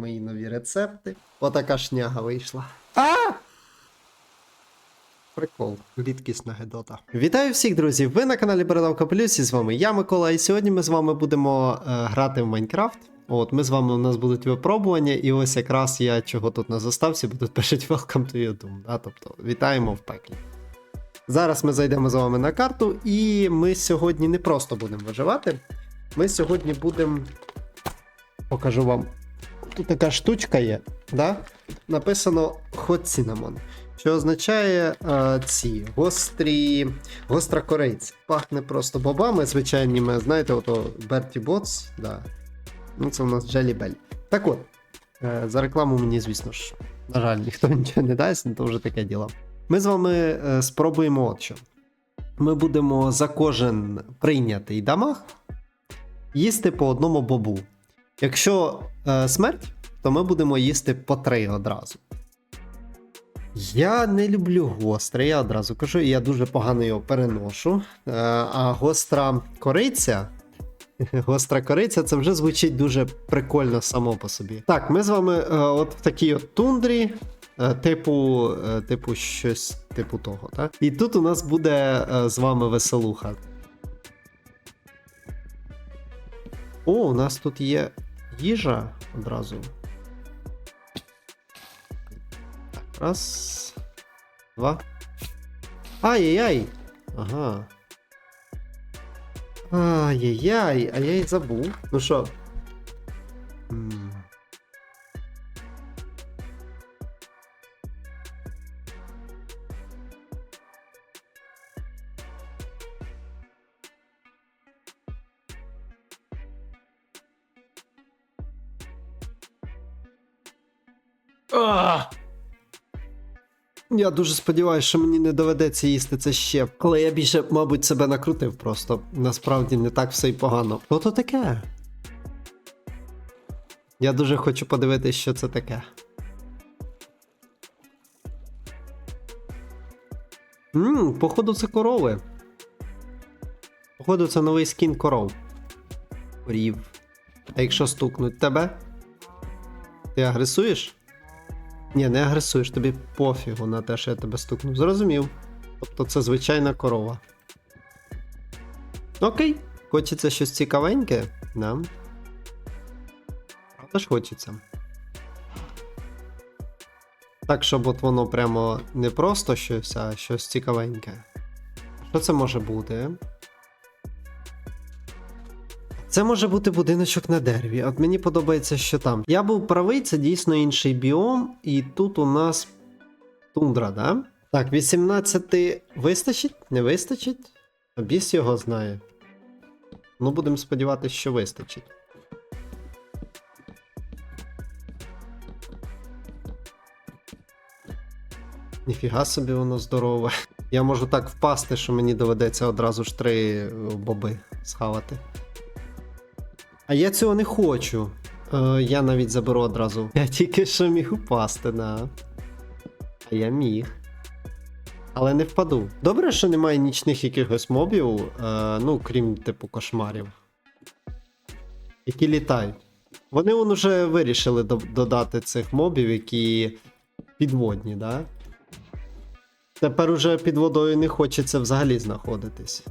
мої нові рецепти. Отака шняга вийшла. А! Прикол, рідкісна гедота. Вітаю всіх, друзі! Ви на каналі Бородавка Плюс, і з вами я, Микола, і сьогодні ми з вами будемо е, грати в Майнкрафт. От, ми з вами у нас будуть випробування, і ось якраз я чого тут не застався, бо тут пишуть Welcome to your doom, да? тобто вітаємо в пеклі. Зараз ми зайдемо з вами на карту, і ми сьогодні не просто будемо виживати. Ми сьогодні будемо. Покажу вам. Тут така штучка є, да? написано Hot Cinnamon, що означає е, ці гострі, гостра кориця. Пахне просто бобами звичайними, знаєте, ото Bertie Bots, да. Ну, це у нас Bell. Так от, е, за рекламу мені, звісно ж, на жаль, ніхто нічого не дасть, ну, то вже таке діло. Ми з вами е, спробуємо от що. Ми будемо за кожен прийнятий дамаг їсти по одному бобу. Якщо е, смерть, то ми будемо їсти по три одразу. Я не люблю гостре, я одразу кажу, я дуже погано його переношу. Е, а гостра кориця. Гостра кориця це вже звучить дуже прикольно само по собі. Так, ми з вами е, от в такій от тундрі, е, типу, е, типу щось типу того. Так? І тут у нас буде е, з вами веселуха. О, у нас тут є їжа одразу. Раз. Два. Ай-яй-яй! Ага. Ай-яй-яй, а я й забув. Ну що? Я дуже сподіваюся, що мені не доведеться їсти це ще. Але я більше, мабуть, себе накрутив просто. Насправді не так все й погано. Що то таке? Я дуже хочу подивитися, що це таке. Ммм, походу, це корови. Походу, це новий скін коров. Корів. А якщо стукнуть тебе? Ти агресуєш? Ні, не агресуєш, тобі пофігу на те, що я тебе стукнув. Зрозумів. Тобто це звичайна корова. Окей. Хочеться щось цікавеньке, да. Правда ж хочеться. Так, щоб от воно прямо не просто щось, а щось цікавеньке. Що це може бути? Це може бути будиночок на дереві. От мені подобається, що там. Я був правий, це дійсно інший біом, і тут у нас тундра, да? Так, 18 вистачить? Не вистачить? А Біс його знає. Ну, будемо сподіватися, що вистачить. Ніфіга собі воно здорове. Я можу так впасти, що мені доведеться одразу ж три боби схавати. А я цього не хочу. Е, я навіть заберу одразу. Я тільки що міг упасти, на. А я міг. Але не впаду. Добре, що немає нічних якихось мобів, е, ну, крім типу кошмарів. Які літають. Вони вон уже вирішили до- додати цих мобів, які підводні, да? Тепер уже під водою не хочеться взагалі знаходитись.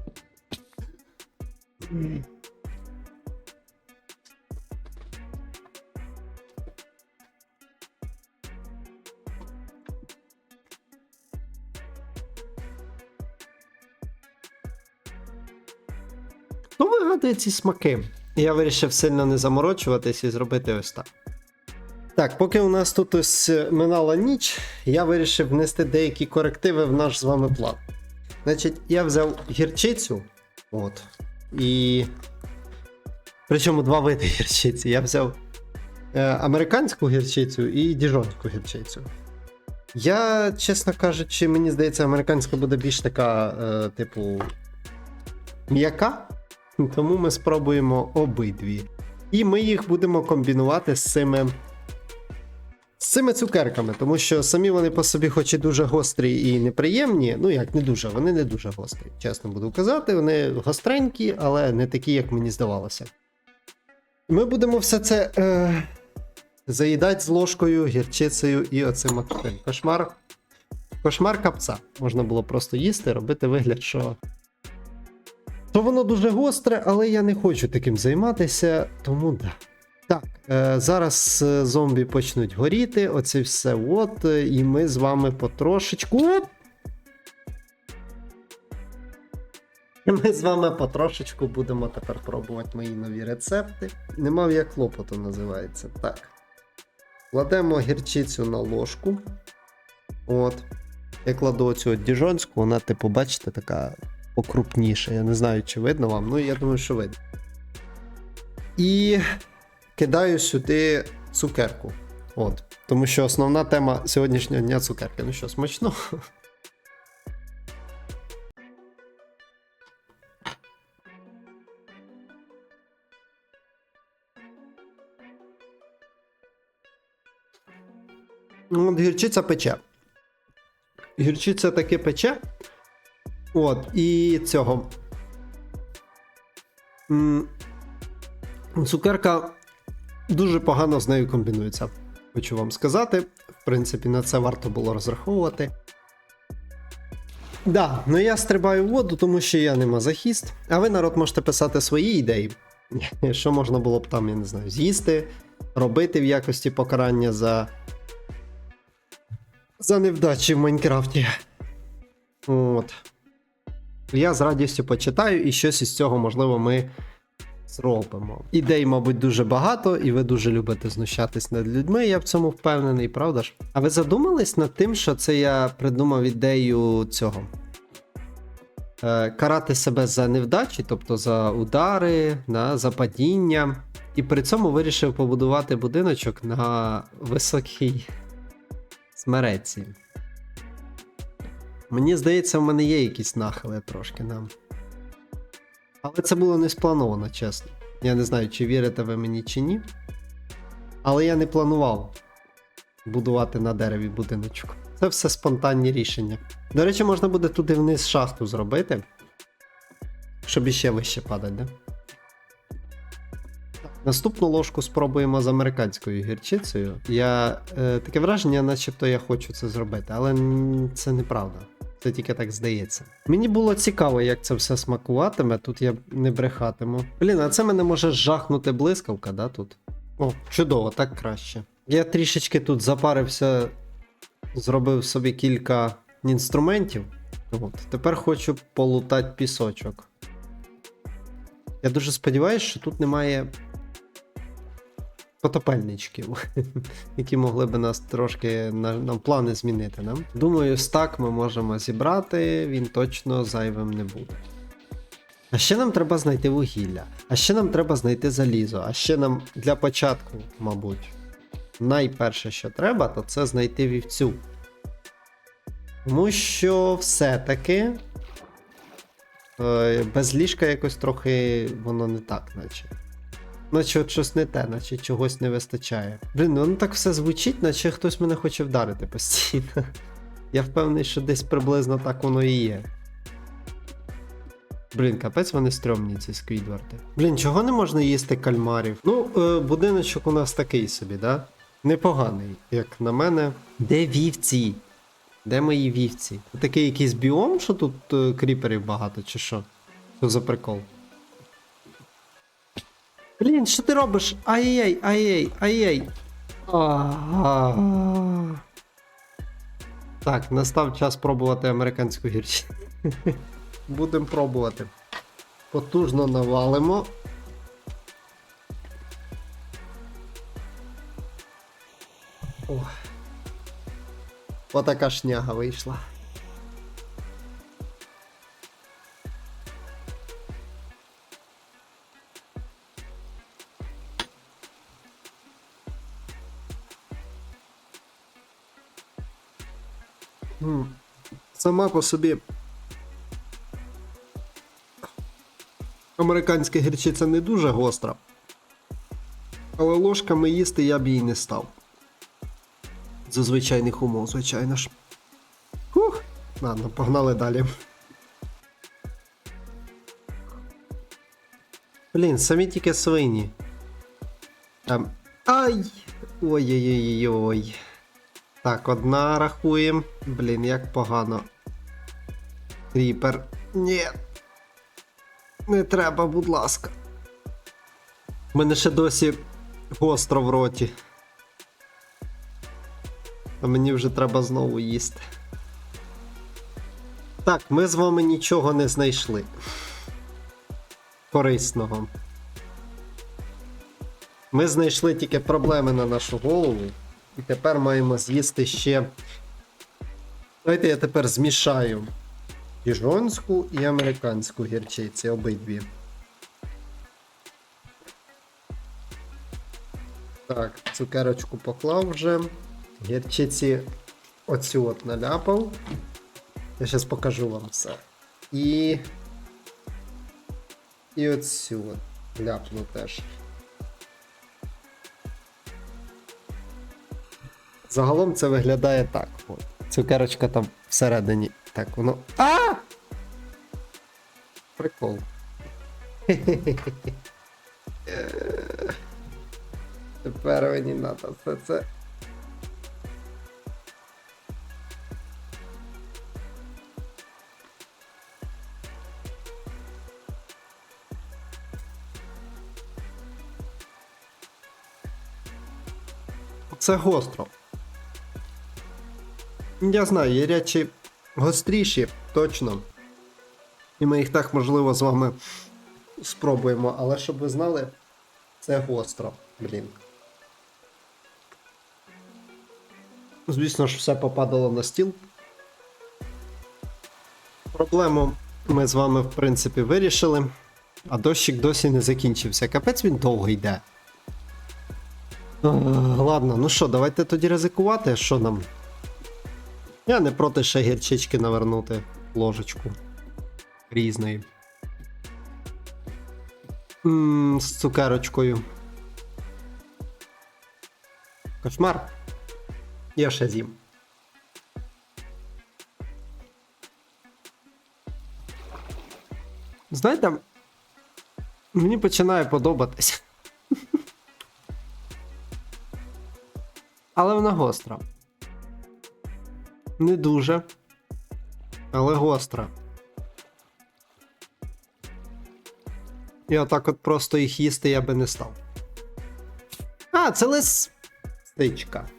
Хто ці смаки? Я вирішив сильно не заморочуватись і зробити ось так. Так, поки у нас тут ось минала ніч, я вирішив внести деякі корективи в наш з вами план. Значить, я взяв гірчицю. От. І. Причому два види гірчиці. Я взяв е, американську гірчицю і діжонську гірчицю. Я, чесно кажучи, мені здається, американська буде більш така, е, типу, м'яка. Тому ми спробуємо обидві. І ми їх будемо комбінувати з цими. З цими цукерками, тому що самі вони по собі, хоч і дуже гострі і неприємні, ну як не дуже, вони не дуже гострі, чесно буду казати, вони гостренькі, але не такі, як мені здавалося. Ми будемо все це е, Заїдать з ложкою, гірчицею і оцим. Кошмар. Кошмар капца. Можна було просто їсти, робити вигляд, що. То воно дуже гостре, але я не хочу таким займатися, тому да. Так, е, зараз е, зомбі почнуть горіти, оце все от, е, і ми з вами потрошечку. І ми з вами потрошечку будемо тепер пробувати мої нові рецепти. Не мав я клопоту, називається. Так. Кладемо гірчицю на ложку. От. Я кладу оцю діжонську, вона, типу, бачите, така покрупніша. Я не знаю, чи видно вам, ну я думаю, що видно. І кидаю сюди цукерку. От. Тому що основна тема сьогоднішнього дня цукерки. Ну що, смачно? От гірчиця пече. Гірчиця таки пече. От, і цього. Цукерка дуже погано з нею комбінується. Хочу вам сказати. В принципі, на це варто було розраховувати. Да, ну я стрибаю в воду, тому що я не мазохіст. А ви, народ, можете писати свої ідеї. Що можна було б там, я не знаю, з'їсти, робити в якості покарання за за невдачі в Майнкрафті. От. Я з радістю почитаю і щось із цього, можливо, ми зробимо. Ідей, мабуть, дуже багато, і ви дуже любите знущатись над людьми, я в цьому впевнений, правда ж? А ви задумались над тим, що це я придумав ідею цього? Е, карати себе за невдачі, тобто за удари, да, за падіння. І при цьому вирішив побудувати будиночок на високій смереці. Мені здається, в мене є якісь нахили трошки нам. Але це було не сплановано, чесно. Я не знаю, чи вірите ви мені чи ні. Але я не планував будувати на дереві будиночок. Це все спонтанні рішення. До речі, можна буде туди вниз шахту зробити. Щоб іще вище падати, да? Наступну ложку спробуємо з американською гірчицею. Я е, таке враження, начебто я хочу це зробити, але це неправда. Це тільки так здається. Мені було цікаво, як це все смакуватиме. Тут я не брехатиму. Блін, а це мене може жахнути блискавка, да, тут? О, чудово, так краще. Я трішечки тут запарився, зробив собі кілька інструментів. От. Тепер хочу полутати пісочок. Я дуже сподіваюся, що тут немає потопельничків, які могли би нас трошки на, нам плани змінити. Нам. Думаю, стак ми можемо зібрати, він точно зайвим не буде. А ще нам треба знайти вугілля, а ще нам треба знайти залізо, а ще нам для початку, мабуть, найперше, що треба, то це знайти вівцю. Тому що все-таки е, без ліжка якось трохи воно не так, наче. Наче от щось не те, наче чогось не вистачає. Блін, ну воно так все звучить, наче хтось мене хоче вдарити постійно. Я впевнений, що десь приблизно так воно і є. Блін, капець вони стрьомні, ці сквідварди. Блін, чого не можна їсти кальмарів? Ну, е, будиночок у нас такий собі, да? Непоганий, як на мене. Де вівці? Де мої вівці? Такий якийсь біом, що тут е, кріперів багато, чи що? Що за прикол? Блін, що ти робиш? Ай-яй, ай-яй, ай-яй. Так, настав час пробувати американську гірчицю. Будемо пробувати. Потужно навалимо. О. Отака шняга вийшла. Сама по собі. Американська гірчиця не дуже гостра. Але ложками їсти я б її не став. За звичайних умов, звичайно ж. Фух. Ладно, погнали далі. Блін, самі тільки свині. Ем, ай! Ой-ой-ой-ой. Так, одна рахуємо. Блін, як погано. Кріпер. Ні. Не треба, будь ласка. У мене ще досі гостро в роті. А мені вже треба знову їсти. Так, ми з вами нічого не знайшли. Корисного. Ми знайшли тільки проблеми на нашу голову. І тепер маємо з'їсти ще. Давайте я тепер змішаю діжонську і американську гірчиці обидві. Так, цукерочку поклав вже. Гірчиці оцю от наляпав. Я зараз покажу вам все. І. І оцю от ляпну теж. Загалом це виглядає так. От. Цукерочка там всередині. Так, воно. А! Прикол. Тепер мені треба все це. Це гостро. Я знаю, є речі гостріші, точно. І ми їх так, можливо, з вами спробуємо, але щоб ви знали, це гостро, блін. Звісно ж, все попадало на стіл. Проблему ми з вами, в принципі, вирішили. А дощик досі не закінчився. Капець він довго йде. Е, Ладно, ну що, давайте тоді ризикувати, що нам. Я не проти ще гірчички навернути ложечку різної. М, з цукерочкою. Кошмар. Я ще з'їм. Знаєте, мені починає подобатись. Але вона гостра. Не дуже. Але гостра. І отак от просто їх їсти я би не став. А, це лисичка.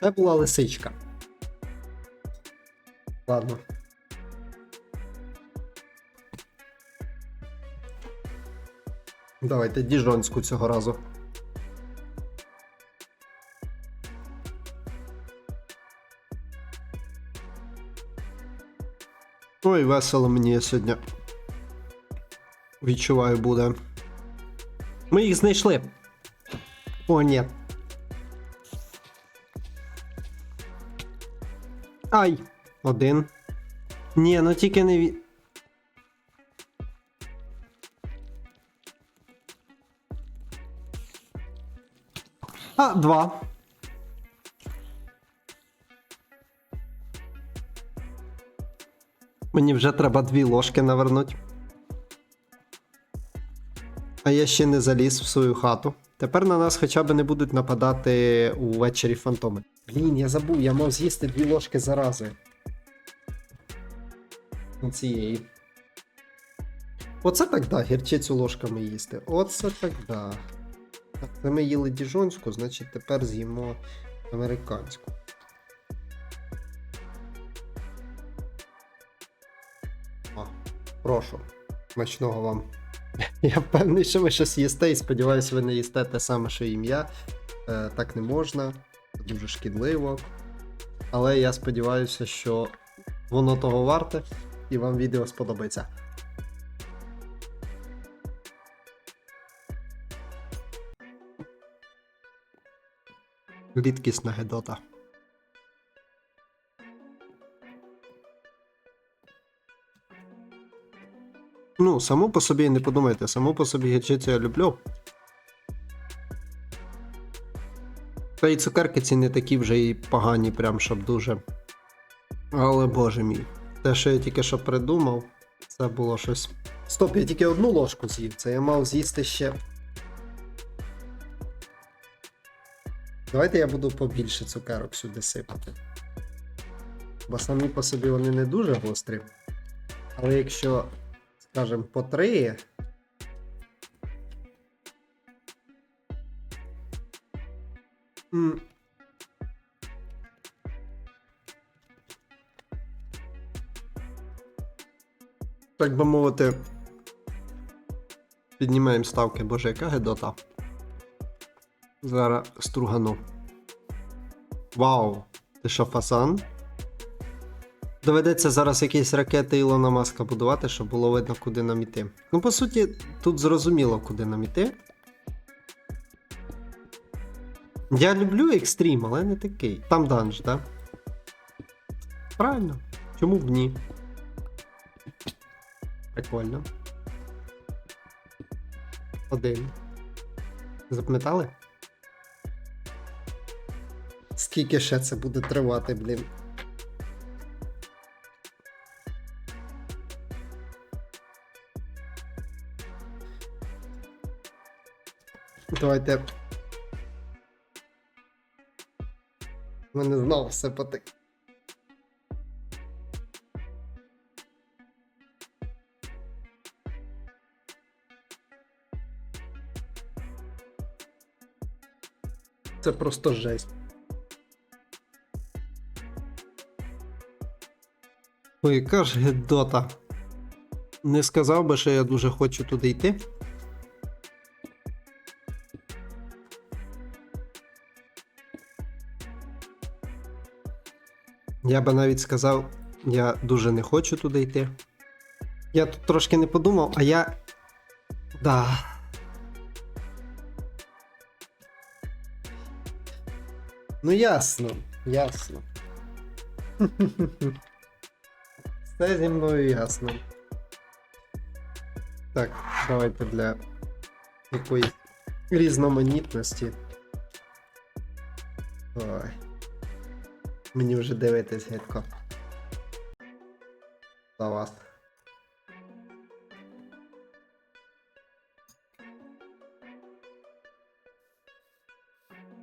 Це була лисичка. Ладно. Давайте діжонську цього разу. Ой, весело мені сьогодні. Відчуваю буде. Ми їх знайшли. О, ні. Ай! Один. Ні, ну тільки не ві... А, два. Мені вже треба дві ложки навернуть. А я ще не заліз в свою хату. Тепер на нас хоча б не будуть нападати увечері фантоми. Блін, я забув, я мав з'їсти дві ложки зарази. Цієї. Оце так да, гірчицю ложками їсти. Оце так да. Це ми їли діжонську, значить тепер з'їмо американську. Прошу. Смачного вам. Я впевнений, що ви щось їсте і сподіваюся, ви не їсте те саме, що і я. Е, так не можна, дуже шкідливо. Але я сподіваюся, що воно того варте і вам відео сподобається. Рідкісна гедота. Ну, само по собі не подумайте, само по собі гірчицю я люблю. Та й цукерки ці не такі вже і погані, прям щоб дуже. Але боже мій. Те, що я тільки що придумав, це було щось. Стоп, я тільки одну ложку з'їв, це я мав з'їсти ще. Давайте я буду побільше цукерок сюди сипати. Бо самі по собі вони не дуже гострі. Але якщо, скажімо, по три. м, Так би мовити, піднімаємо ставки, боже, яка гедота. Зараз стругану. Вау! Ти що, фасан? Доведеться зараз якісь ракети Ілона Маска будувати, щоб було видно, куди нам іти. Ну, по суті, тут зрозуміло, куди нам іти. Я люблю екстрім, але не такий. Там данж, так? Да? Правильно. Чому б ні? Прикольно. Один. Запам'ятали? Скільки ще це буде тривати, блін? Давайте. Мене знову все потик. Це просто жесть. Ой, яка ж гедота. Не сказав би, що я дуже хочу туди йти. Я би навіть сказав, я дуже не хочу туди йти. Я тут трошки не подумав, а я. Да. Ну ясно, ясно. Все зі мною ясно. Так, давайте для якоїсь різноманітності. Ой. Мені вже дивитись гидко. За вас.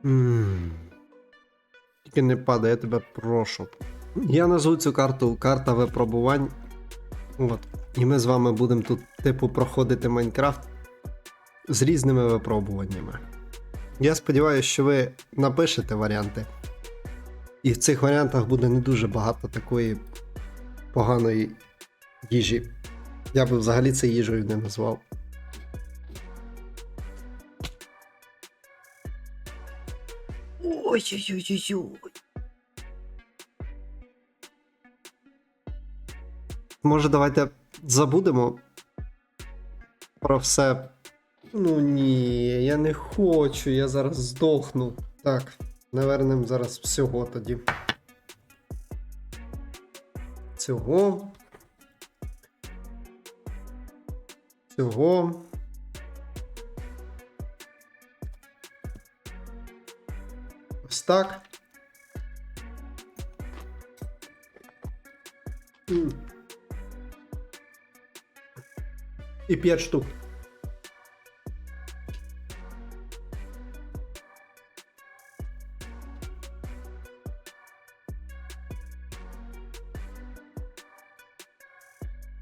Ммм. Тільки не падай, я тебе прошу. Я назву цю карту карта випробувань. От. І ми з вами будемо тут, типу, проходити Майнкрафт з різними випробуваннями. Я сподіваюся, що ви напишете варіанти. І в цих варіантах буде не дуже багато такої поганої їжі. Я би взагалі це їжею не назвав. Ой-ой-ой-ой-ой. Може, давайте забудемо про все. Ну ні, я не хочу, я зараз здохну. Так, навернемо зараз всього тоді. Цього. Цього. Ось так. І 5 штук.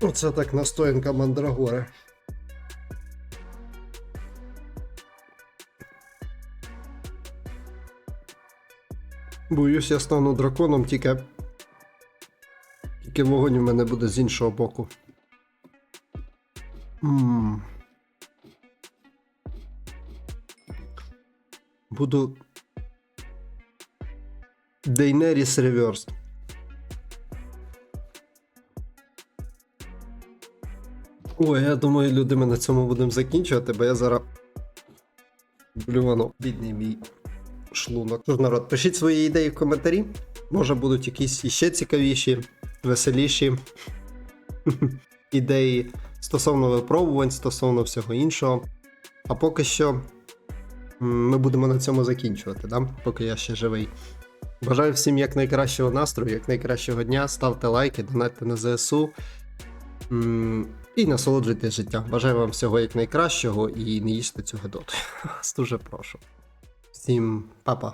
Оце так настоянка мандрагори. Боюсь, я стану драконом, тільки. Тільки вогонь у мене буде з іншого боку. Ммм. Буду. Дейнеріс Реверс. Ой, я думаю, люди, ми на цьому будемо закінчувати, бо я зараз. Блювано, бідний мій шлунок. Тож, народ, пишіть свої ідеї в коментарі. Може будуть якісь іще цікавіші, веселіші ідеї стосовно випробувань, стосовно всього іншого. А поки що ми будемо на цьому закінчувати, да? поки я ще живий. Бажаю всім якнайкращого настрою, якнайкращого дня. Ставте лайки, донатьте на ЗСУ. І насолоджуйтесь життя. Бажаю вам всього якнайкращого і не їжте цю Гадоту. Вас дуже прошу. Всім па-па.